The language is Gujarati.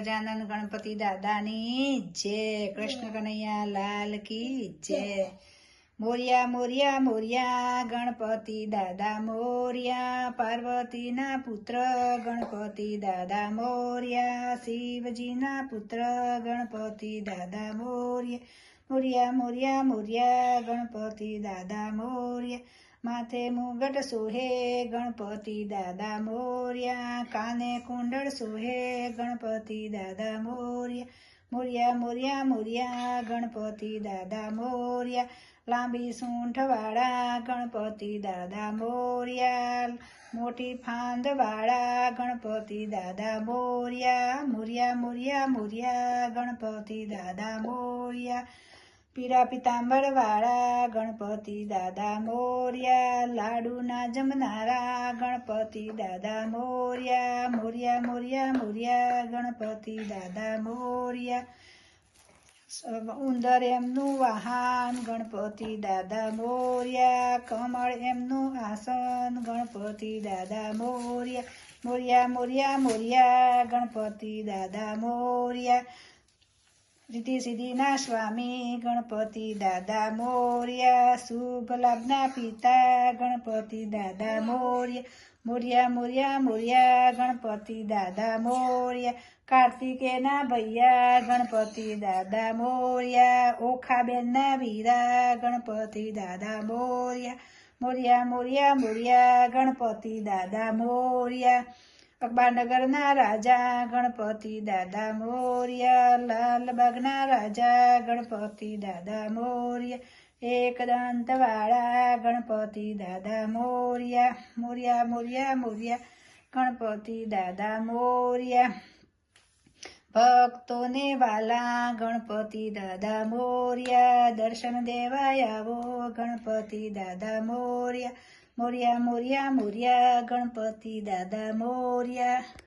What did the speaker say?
ગજાનન ગણપતિ દાદાની જય. કૃષ્ણ કનૈયા લાલ કી જય. મોરિયા મોરિયા મોરિયા, ગણપતિ દાદા, મોર્યા, પાર્વતીના પુત્ર, ગણપતિ દાદા, મોર્યા, શિવજીના પુત્ર, ગણપતિ દાદા, મોરિયા. મોરિયા મોરિયા મોરિયા, ગણપતિ દાદા મોરિયા. માથે મુગટ સોહે, ગણપતિ દાદા મોરિયા. કાને કુંડળ સોહે, ગણપતિ દાદા મોરિયા. મોરિયા મોરિયા મોરિયા, ગણપતિ દાદા મોરિયા. લાંબી સૂંઠવાળા ગણપતિ દાદા મોરિયા મોટી ફાંદવાળા ગણપતિ દાદા મોરિયા મોરિયા મોરિયા મોરિયા ગણપતિ દાદા મોરિયા પીળા પિતાંબર વાળા ગણપતિ દાદા મોરિયા લાડુના જમનારા ગણપતિ દાદા મોરિયા મોરિયા મોરિયા મોરિયા ગણપતિ દાદા મોરિયા ઉંદર એમનું વાહન ગણપતિ દાદા મોરિયા, કમળ એમનું આસન ગણપતિ દાદા મોરિયા મોરિયા મોરિયા મોરિયા, ગણપતિ દાદા મોરિયા. રીતિ સિદ્ધિના સ્વામી ગણપતિ દાદા મોરિયા, શુભ લાભના પિતા ગણપતિ દાદા મોરિયા મોરિયા મોરિયા મોરિયા ગણપતિ દાદા મોરિયા કાર્તિકેના ભૈયા ગણપતિ દાદા મોરિયા, ઓખાબેનના વીરા ગણપતિ દાદા મોરિયા મોરિયા મોરિયા મોરિયા ગણપતિ દાદા મોરિયા અકબારનગરના રાજા, ગણપતિ દાદા મોરિયા, લાલબાગના રાજા, ગણપતિ દાદા મોરિયા, એક દંતવાળા, ગણપતિ દાદા મોરિયા મોરિયા મોરિયા મોરિયા, ગણપતિ દાદા મોરિયા. ભક્તોને વાલા ગણપતિ દાદા મોરિયા, દર્શન દેવાય આવો ગણપતિ દાદા મોરિયા મોરિયા મોરિયા મોરિયા ગણપતિ દાદા મોરિયા.